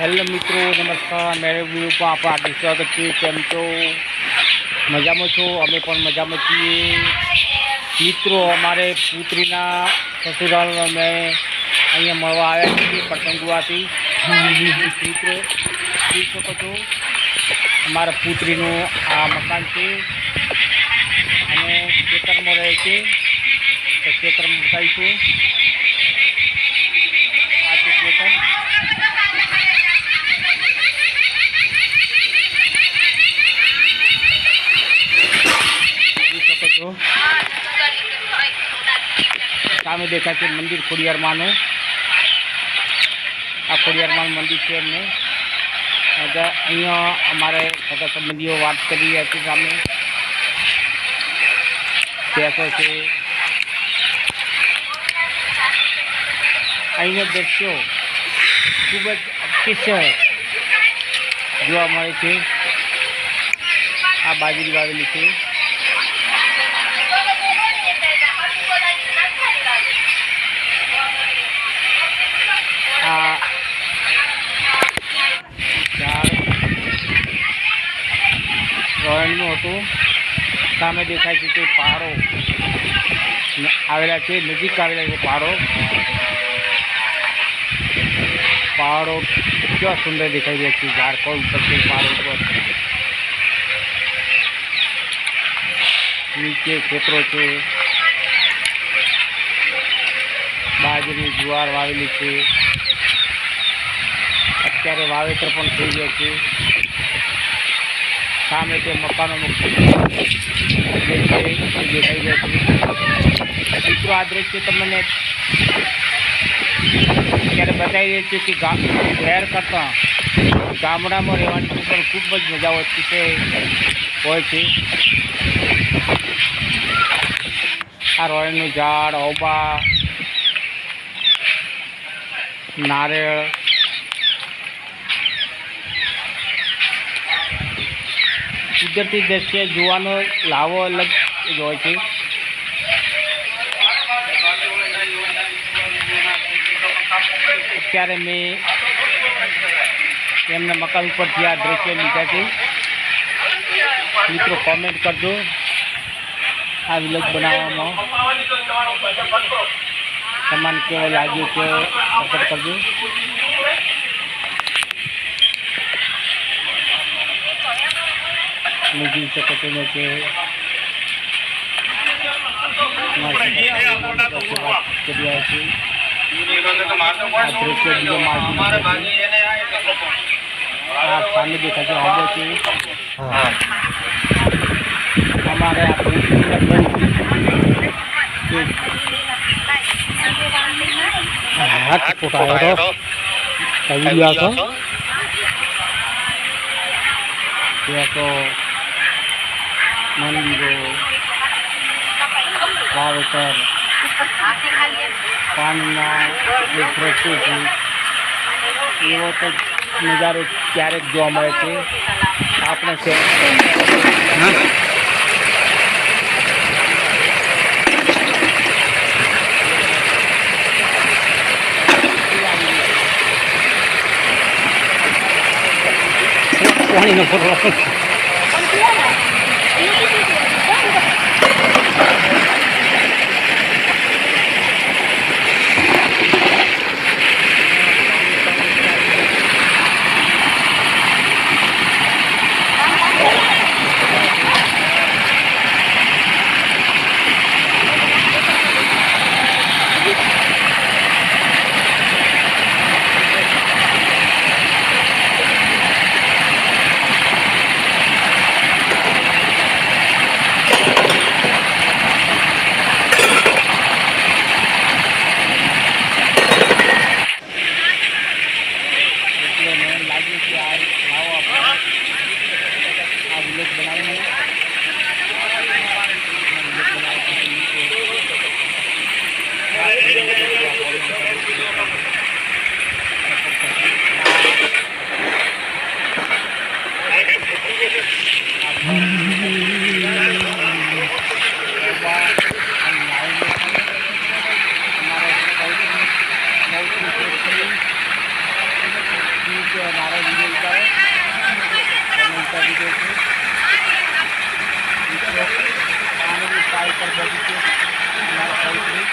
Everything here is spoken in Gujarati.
હેલો મિત્રો, નમસ્કાર. મેરે વ્યૂ આપણા હાર્દિક સ્વાગત છે. કેમ છો? મજામાં છો? અમે પણ મજામાં છીએ. મિત્રો, અમારે પુત્રીના સસુરાલ અમે અહીંયા મળવા આવ્યા છીએ પતંગુવાથી. મિત્રો, જોઈ શકો છો, અમારા પુત્રીનું આ મકાન છે. અને ખેતરમાં રહે છે. તો ખેતરમાં બતાવીશું આ છે ખેતર જોઈ શકો છો સામે દેખાય છે મંદિર ખોડિયારમાંનું આ ખોડિયારમાંનું મંદિર છે એમને એટલે અહીંયા અમારે બધા સંબંધીઓ વાત કરી રહ્યા છે સામે ભેંસો છે અહીંના દ્રશ્યો ખૂબ જ અતિશય જોવા મળે છે આ બાજરી વાવેલી છે રોયણનું હતું. સામે દેખાય છે તે પહાડો આવેલા છે, નજીક આવેલા છે પહાડો પહાડો કેવા સુંદર દેખાઈ રહ્યા છે. ઝારખંડ ઉપર છે પહાડો ઉપર. નીચે ખેતરો છે. બાજરી, જુવાર વાવેલી છે. અત્યારે વાવેતર પણ થઈ ગયા છે. સામે તે મકાનો જે છે. મિત્રો, આ દ્રશ્ય તમને ત્યારે બતાવી દે છે કે શહેર કરતાં ગામડામાં રહેવાની પણ ખૂબ જ મજા હોતી છે, હોય છે. આ રોયલનું ઝાડ, ઓબા, નારિયેળ કુદરતી દ્રશ્ય જોવાનો લાવો અલગ જ હોય છે. અત્યારે મેં એમના મકાન ઉપરથી આ દ્રશ્ય લીધા છે. મિત્રો કોમેન્ટ કરજો. આ વિલોક બનાવવામાં સમાન કેવો લાગ્યો કે અસર કરજો. તમે જોઈ શકો છો ને કે અમારી સાથે વાત કરી રહ્યા છે આ સામે દેખાય છે હોબો છે મંદિરો, વાવેતર પાણીના જે દ્રશ્યો છે એવો તો નજારો ક્યારેક જોવા મળે છે. આપણે શહેર પાણીનો ફોટો કે આ લાવો આપણે આ વિલેજ બનાવીને village બનાવી Obrigado.